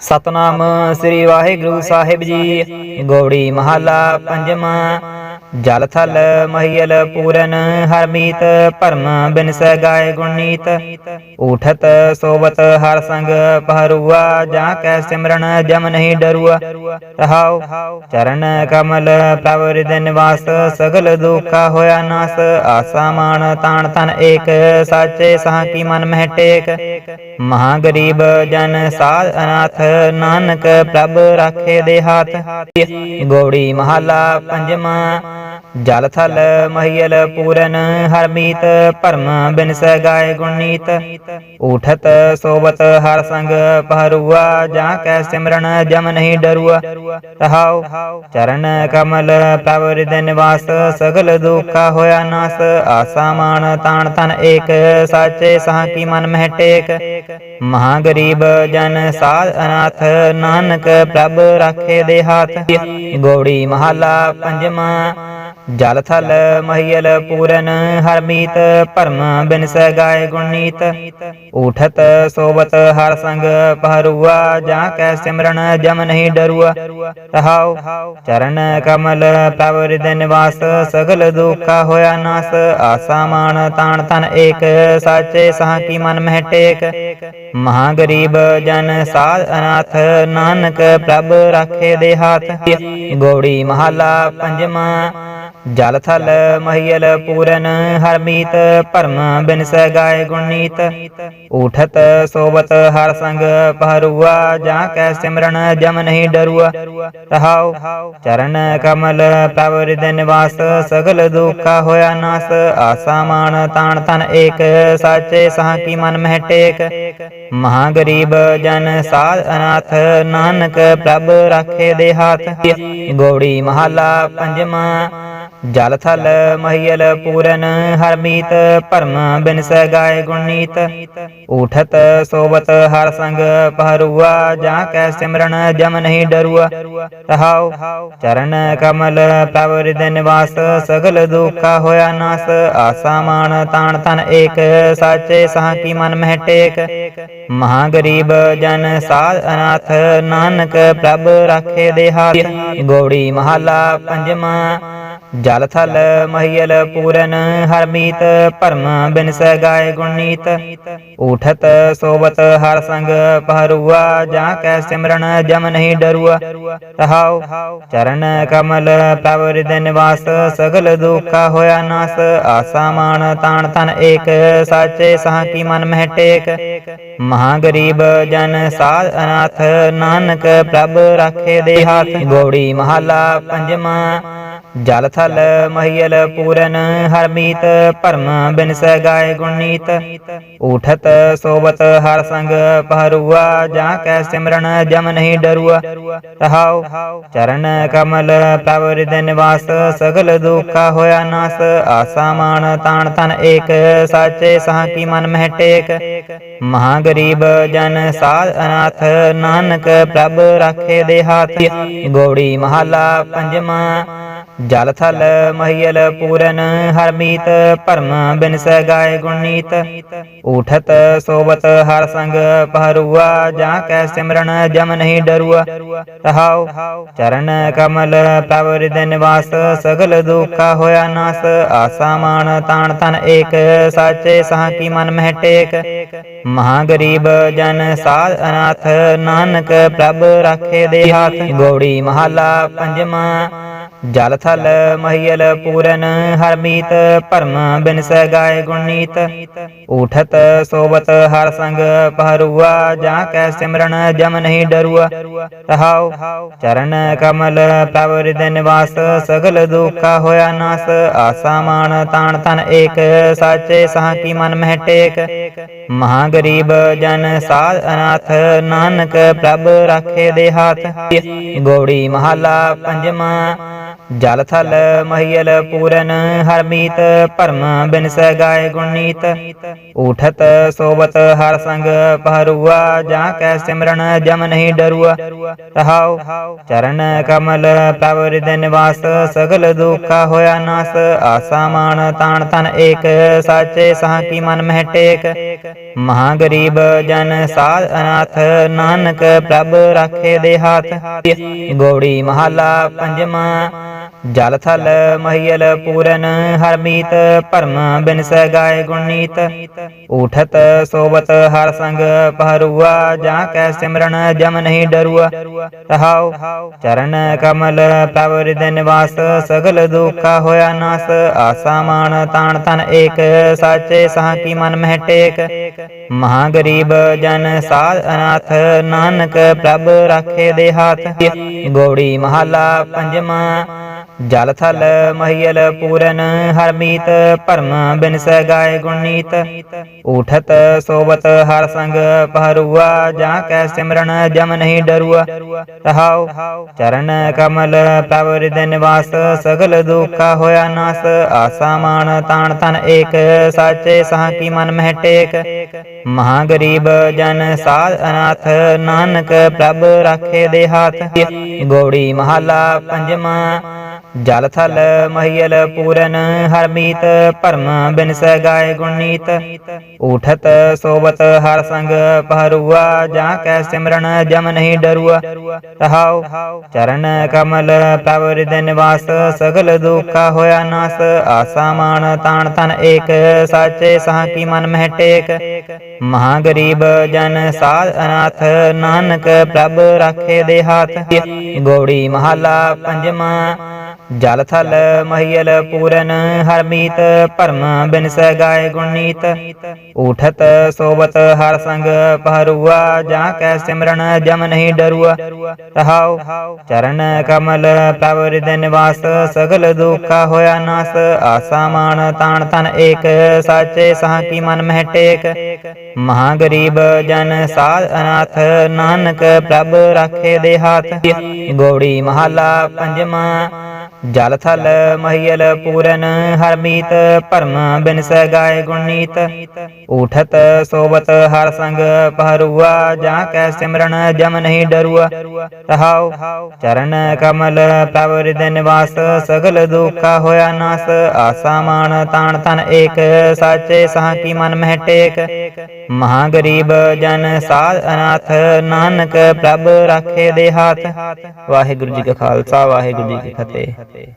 ਸਤਨਾਮ ਸ੍ਰੀ ਵਾਹਿਗੁਰੂ ਸਾਹਿਬ ਜੀ। ਗੋੜੀ ਮਹੱਲਾ ਪੰਜਵਾਂ। ਜਲ ਥਲ ਮਹੀਲ ਪੂਰਨ ਹਰਮੀਤ, ਭਰਮ ਬਿਨਸੈ ਗਾਏ ਗੁਣੀਤ ਉਠਤ ਸੋਵਤ ਹਰ ਸੰਗ ਪਹਰੂਆ, ਜਾਂ ਕੈ ਸਿਮਰਨ ਜਮ ਨਹੀਂ ਡਰੂਆ। ਰਹਾਉ ਚਰਨ ਕਮਲ ਪ੍ਰਭ ਹਿਰਦੈ ਨਿਵਾਸ, ਸਗਲ ਦੁਖਾ ਹੋਇਆ ਨਾਸ। ਆਸਾ ਮਾਨ ਤਾਣ ਤਨ ਏਕ, ਸਾਚੇ ਸਾਹ ਕੀ ਮਨ ਮਹਿ ਟੇਕ। ਮਹਾ ਗਰੀਬ ਜਨ ਸਾਧ ਅਨਾਥ, ਨਾਨਕ ਪ੍ਰਭ ਰਾਖੇ ਦੇ ਹਾਥ। ਗੋੜੀ ਮਹੱਲਾ ਪੰਜਵਾਂ ਜਲ ਥਲ ਮਹੀਲ ਪੂਰਨ ਹਰਮੀਤ, ਭਰਮ ਬਿਨਸੈ ਗਾਏ ਗੁਣੀਤ। ਉਠਤ ਸੋਵਤ ਹਰ ਸੰਗ ਪਹਰੂਆ, ਜਾਂ ਕੈ ਸਿਮਰਨ ਜਮ ਨਹੀਂ ਡਰੂਆ। ਰਹਾਉ ਚਰਨ ਕਮਲ ਪ੍ਰਭ ਹਿਰਦੈ ਨਿਵਾਸ, ਸਗਲ ਦੁਖਾ ਹੋਇਆ ਨਾਸ। ਆਸਾ ਮਾਨ ਤਾਣ ਤਨ ਏਕ, ਸਾਚੇ ਸਾਹ ਕੀ ਮਨ ਮਹਿ ਟੇਕ। ਮਹਾ ਗਰੀਬ ਜਨ ਸਾਧ ਅਨਾਥ, ਨਾਨਕ ਪ੍ਰਭ ਰਾਖੇ ਦੇ ਹਾਥ। ਗੋੜੀ ਮਹੱਲਾ ਪੰਜਵਾਂ ਜਲ ਥਲ ਮਹੀਲ ਪੂਰਨ ਹਰਮੀਤ ਭਰਮ ਬਿਨਸੈ ਗਾਏ ਗੁਣੀਤ ਉਠਤ ਸੋਵਤ ਹਰ ਸੰਗ ਪਹਰੂਆ, ਜਾਂ ਕੈ ਸਿਮਰਨ ਜਮ ਨਹੀਂ ਡਰੂਆ। ਰਹਾਉ ਚਰਨ ਕਮਲ ਪ੍ਰਭ ਹਿਰਦੈ ਨਿਵਾਸ, ਸਗਲ ਦੁਖਾ ਹੋਇਆ ਨਾਸ। ਆਸਾ ਮਾਨ ਤਾਣ ਤਨ ਏਕ, ਸਾਚੇ ਸਾਹ ਕੀ ਮਨ ਮਹਿ ਟੇਕ। ਮਹਾ ਗਰੀਬ ਜਨ ਸਾਧ ਅਨਾਥ, ਨਾਨਕ ਪ੍ਰਭ ਰਾਖੇ ਦੇ ਹਾਥ। ਗੋੜੀ ਮਹੱਲਾ ਪੰਜਵਾਂ ਜਲ ਥਲ ਮਹੀਲ ਪੂਰਨ ਹਰਮੀਤ ਭਰਮ ਬਿਨਸੈ ਗਾਏ ਗੁਣੀਤ ਉਠਤ ਸੋਵਤ ਹਰ ਸੰਗ ਪਹਰੂਆ, ਜਾਂ ਕੈ ਸਿਮਰਨ ਜਮ ਨਹੀਂ ਡਰੂਆ। ਰਹਾਉ ਚਰਨ ਕਮਲ ਪ੍ਰਭ ਹਿਰਦੈ ਨਿਵਾਸ, ਸਗਲ ਦੁਖਾ ਹੋਇਆ ਨਾਸ। ਆਸਾ ਮਾਨ ਤਾਣ ਤਨ ਏਕ, ਸਾਚੇ ਸਾਹ ਕੀ ਮਨ ਮਹਿ ਟੇਕ। ਮਹਾ ਗਰੀਬ ਜਨ ਸਾਧ ਅਨਾਥ, ਨਾਨਕ ਪ੍ਰਭ ਰਾਖੇ ਦੇ ਹਾਥ। ਗੋੜੀ ਮਹੱਲਾ ਪੰਜਵਾਂ ਜਲ ਥਲ ਮਹੀਲ ਪੂਰਨ ਹਰਮੀਤ, ਭਰਮ ਬਿਨਸੈ ਗਾਏ ਗੁਣੀਤ ਉਠਤ ਸੋਵਤ ਹਰ ਸੰਗ ਪਹਰੂਆ, ਜਾਂ ਕੈ ਸਿਮਰਨ ਜਮ ਨਹੀਂ ਡਰੂਆ। ਰਹਾਉ ਚਰਨ ਕਮਲ ਪ੍ਰਭ ਹਿਰਦੈ ਨਿਵਾਸ, ਸਗਲ ਦੁਖਾ ਹੋਇਆ ਨਾਸ। ਆਸਾ ਮਾਨ ਤਾਣ ਤਨ ਏਕ, ਸਾਚੇ ਸਾਹ ਕੀ ਮਨ ਮਹਿ ਟੇਕ। ਮਹਾ ਗਰੀਬ ਜਨ ਸਾਧ ਅਨਾਥ, ਨਾਨਕ ਪ੍ਰਭ ਰਾਖੇ ਦੇ ਗੋੜੀ ਮਹੱਲਾ ਪੰਜਵਾਂ ਜਲ ਥਲ ਮਹੀਲ ਪੂਰਨ ਹਰਮੀਤ, ਭਰਮ ਬਿਨਸੈ ਗਾਏ ਗੁਣੀਤ ਉਠਤ ਸੋਵਤ ਹਰ ਸੰਗ ਪਹਰੂਆ, ਜਾਂ ਕੈ ਸਿਮਰਨ ਜਮ ਨਹੀਂ ਡਰੂਆ। ਰਹਾਉ ਚਰਨ ਕਮਲ ਪ੍ਰਭ ਹਿਰਦੈ ਨਿਵਾਸ, ਸਗਲ ਦੁਖਾ ਹੋਇਆ ਨਾਸ। ਆਸਾ ਮਾਨ ਤਾਣ ਤਨ ਏਕ, ਸਾਚੇ ਸਾਹ ਕੀ ਮਨ ਮਹਿ ਟੇਕ। ਮਹਾ ਗਰੀਬ ਜਨ ਸਾਧ ਅਨਾਥ, ਨਾਨਕ ਪ੍ਰਭ ਰਾਖੇ ਦੇ ਹਾਥ। ਗੋੜੀ ਮਹੱਲਾ ਪੰਜਵਾਂ, ਜਲ ਥਲ ਮਹੀਲ ਪੂਰਨ ਹਰਮੀਤ, ਭਰਮ ਬਿਨਸੈ ਗਾਏ ਗੁਣੀਤ ਉਠਤ ਸੋਵਤ ਹਰ ਸੰਗ ਪਹਰੂਆ, ਜਾਂ ਕੈ ਸਿਮਰਨ ਜਮ ਨਹੀਂ ਡਰੂਆ। ਰਹਾਉ ਚਰਨ ਕਮਲ ਪ੍ਰਭ ਹਿਰਦੈ ਨਿਵਾਸ, ਸਗਲ ਦੁਖਾ ਹੋਇਆ ਨਾਸ। ਆਸਾ ਮਾਨ ਤਾਣ ਤਨ ਏਕ, ਸਾਚੇ ਸਾਹ ਕੀ ਮਨ ਮਹਿ ਟੇਕ। ਮਹਾ ਗਰੀਬ ਜਨ ਸਾਧ ਅਨਾਥ, ਨਾਨਕ ਪ੍ਰਭ ਰਾਖੇ ਦੇ ਹਾਥ। ਗੋੜੀ ਮਹੱਲਾ ਪੰਜਵਾਂ ਜਲ ਥਲ ਮਹੀਲ ਪੂਰਨ ਹਰਮੀਤ ਭਰਮ ਬਿਨਸੈ ਗਾਏ ਗੁਣੀਤ ਉਠਤ ਸੋਵਤ ਹਰ ਸੰਗ ਪਹਰੂਆ, ਜਾਂ ਕੈ ਸਿਮਰਨ ਜਮ ਨਹੀਂ ਡਰੂਆ। ਰਹਾਉ ਚਰਨ ਕਮਲ ਪ੍ਰਭ ਹਿਰਦੈ ਨਿਵਾਸ, ਸਗਲ ਦੁਖਾ ਹੋਇਆ ਨਾਸ। ਆਸਾ ਮਾਨ ਤਾਣ ਤਨ ਏਕ, ਸਾਚੇ ਸਾਹ ਕੀ ਮਨ ਮਹਿ ਟੇਕ। ਮਹਾ ਗਰੀਬ ਜਨ ਸਾਧ ਅਨਾਥ, ਨਾਨਕ ਪ੍ਰਭ ਰਾਖੇ ਦੇ ਹਾਥ। ਗੋੜੀ ਮਹੱਲਾ ਪੰਜਵਾਂ ਜਲ ਥਲ ਮਹੀਲ ਪੂਰਨ ਹਰਮੀਤ ਭਰਮ ਬਿਨਸੈ ਗਾਏ ਗੁਣੀਤ ਉਠਤ ਸੋਵਤ ਹਰ ਸੰਗ ਪਹਰੂਆ, ਜਾਂ ਕੈ ਸਿਮਰਨ ਜਮ ਨਹੀਂ ਡਰੂਆ। ਰਹਾਉ ਚਰਨ ਕਮਲ ਪ੍ਰਭ ਹਿਰਦੈ ਨਿਵਾਸ, ਸਗਲ ਦੁਖਾ ਹੋਇਆ ਨਾਸ। ਆਸਾ ਮਾਨ ਤਾਣ ਤਨ ਏਕ, ਸਾਚੇ ਸਾਹ ਕੀ ਮਨ ਮਹਿ ਟੇਕ। ਮਹਾ ਗਰੀਬ ਜਨ ਸਾਧ ਅਨਾਥ, ਨਾਨਕ ਪ੍ਰਭ ਰਾਖੇ ਦੇ ਹਾਥ। ਗੋੜੀ ਮਹੱਲਾ ਪੰਜਵਾਂ ਜਲ ਥਲ ਮਹੀਲ ਪੂਰਨ ਹਰਮੀਤ ਭਰਮ ਬਿਨਸੈ ਗਾਏ ਗੁਣੀਤ ਉਠਤ ਸੋਬਤ ਹਰ ਸੰਗ ਪਹਰੂਆ, ਜਾਂ ਕੈ ਸਿਮਰਨ ਜਮ ਨਹੀਂ ਡਰੂਆ। ਰਹਾਉ ਚਰਨ ਕਮਲ ਪ੍ਰਭ ਹਿਰਦੈ ਨਿਵਾਸ, ਸਗਲ ਦੁਖਾ ਹੋਇਆ ਨਾਸ। ਆਸਾ ਮਾਨ ਤਾਣ ਤਨ ਏਕ, ਸਾਚੇ ਸਾਹ ਕੀ ਮਨ ਮਹਿ ਟੇਕ। ਮਹਾ ਗਰੀਬ ਜਨ ਸਾਧ ਅਨਾਥ, ਨਾਨਕ ਪ੍ਰਭ ਰਾਖੇ ਦੇ ਹਾਥ। ਗੋੜੀ ਮਹਲਾ ਪੰਜਵਾਂ ਜਲ ਥਲ ਮਹੀਲ ਪੂਰਨ ਹਰਮੀਤ, ਭਰਮ ਬਿਨਸੈ ਗਾਏ ਗੁਣੀਤ ਉਠਤ ਸੋਬਤ ਹਰ ਸੰਗ ਪਹਰੂਆ, ਜਾਂ ਕੈ ਸਿਮਰਨ ਜਮ ਨਹੀਂ ਡਰੂਆ। ਰਹਾਉ ਚਰਨ ਕਮਲ ਪ੍ਰਭ ਹਿਰਦੈ ਨਿਵਾਸ, ਸਗਲ ਦੁਖਾ ਹੋਇਆ ਨਾਸ। ਆਸਾ ਮਾਨ ਤਾਣ ਤਨ ਏਕ, ਸਾਚੇ ਸਾਹ ਕੀ ਮਨ ਮਹਿ ਟੇਕ। ਮਹਾ ਗਰੀਬ ਜਨ ਸਾਧ ਅਨਾਥ, ਨਾਨਕ ਪ੍ਰਭ ਰਾਖੇ ਦੇ ਹਾਥ। ਗੋੜੀ ਮਹਲਾ ਪੰਜਵਾਂ ਜਲ ਥਲ ਮਹੀਲ ਪੂਰਨ ਹਰਮੀਤ ਭਰਮ ਬਿਨਸੈ ਗਾਏ ਗੁਣੀਤ ਉਠਤ ਸੋਬਤ ਹਰ ਸੰਗ ਪਹਰੂਆ, ਜਾਂ ਕੈ ਸਿਮਰਨ ਜਮ ਨਹੀਂ ਡਰੂਆ। ਰਹਾਉ ਚਰਨ ਕਮਲ ਪ੍ਰਭ ਹਿਰਦੈ ਨਿਵਾਸ, ਸਗਲ ਦੁਖਾ ਹੋਇਆ ਨਾਸ। ਆਸਾ ਮਾਨ ਤਾਣ ਤਨ ਏਕ, ਸਾਚੇ ਸਾਹ ਕੀ ਮਨ ਮਹਿ ਟੇਕ। ਮਹਾ ਗਰੀਬ ਜਨ ਸਾਧ ਅਨਾਥ, ਨਾਨਕ ਪ੍ਰਭ ਰਾਖੇ ਦੇ ਹਾਥ। ਗੋੜੀ ਮਹਲਾ ਪੰਜਵਾਂ ਜਲ ਥਲ ਮਹੀਲ ਪੂਰਨ ਹਰਮੀਤ, ਭਰਮ ਬਿਨਸੈ ਗਾਏ ਗੁਣੀਤ। ਉਠਤ ਸੋਬਤ ਹਰ ਸੰਗ ਪਹਰੂਆ, ਜਾਂ ਕੈ ਸਿਮਰਨ ਜਮ ਨਹੀਂ ਡਰੂਆ। ਰਹਾਉ ਚਰਨ ਕਮਲ ਪ੍ਰਭ ਹਿਰਦੈ ਨਿਵਾਸ, ਸਗਲ ਦੁਖਾ ਹੋਇਆ ਨਾਸ। ਆਸਾ ਮਾਨ ਤਾਣ ਤਨ ਏਕ, ਸਾਚੇ ਸਾਹ ਕੀ ਮਨ ਮਹਿ ਟੇਕ। ਮਹਾ ਗਰੀਬ ਜਨ ਸਾਧ ਅਨਾਥ, ਨਾਨਕ ਪ੍ਰਭ ਰਾਖੇ ਦੇ ਹਾਥ। ਗੋੜੀ ਮਹਲਾ ਪੰਜਵਾਂ ਜਲ ਥਲ ਮਹੀਲ ਪੂਰਨ ਹਰਮੀਤ ਭਰਮ ਬਿਨਸੈ ਗਾਏ ਗੁਣੀਤ ਉਠਤ ਸੋਬਤ ਹਰ ਸੰਗ ਪਹਰੂਆ, ਜਾਂ ਕੈ ਸਿਮਰਨ ਜਮ ਨਹੀਂ ਡਰੂਆ। ਰਹਾਉ ਚਰਨ ਕਮਲ ਪ੍ਰਭ ਹਿਰਦੈ ਨਿਵਾਸ, ਸਗਲ ਦੁਖਾ ਹੋਇਆ ਨਾਸ। ਆਸਾ ਮਾਨ ਤਾਣ ਤਨ ਏਕ, ਸਾਚੇ ਸਾਹ ਕੀ ਮਨ ਮਹਿ ਟੇਕ। ਮਹਾ ਗਰੀਬ ਜਨ ਸਾਧ ਅਨਾਥ, ਨਾਨਕ ਪ੍ਰਭ ਰਾਖੇ ਦੇ ਹਾਥ। ਗੋੜੀ ਮਹਲਾ ਪੰਜਵਾਂ ਜਲ ਥਲ ਮਹੀਲ ਪੂਰਨ ਹਰਮੀਤ, ਭਰਮ ਬਿਨਸੈ ਗਾਏ ਗੁਣੀਤ ਉਠਤ ਸੋਬਤ ਹਰ ਸੰਗ ਪਹਰੂਆ, ਜਾਂ ਕੈ ਸਿਮਰਨ ਜਮ ਨਹੀਂ ਡਰੂਆ। ਰਹਾਉ ਚਰਨ ਕਮਲ ਪ੍ਰਭ ਹਿਰਦੈ ਨਿਵਾਸ, ਸਗਲ ਦੁਖਾ ਹੋਇਆ ਨਾਸ। ਆਸਾ ਮਾਨ ਤਾਣ ਤਨ ਏਕ, ਸਾਚੇ ਸਾਹ ਕੀ ਮਨ ਮਹਿ ਟੇਕ। ਮਹਾ ਗਰੀਬ ਜਨ ਸਾਧ ਅਨਾਥ, ਨਾਨਕ ਪ੍ਰਭ ਰਾਖੇ ਦੇ ਹਾਥ। ਵਾਹਿਗੁਰੂ ਜੀ ਕਾ ਖਾਲਸਾ, ਵਾਹਿਗੁਰੂ ਜੀ ਕੀ ਫਤਿਹ। Okay.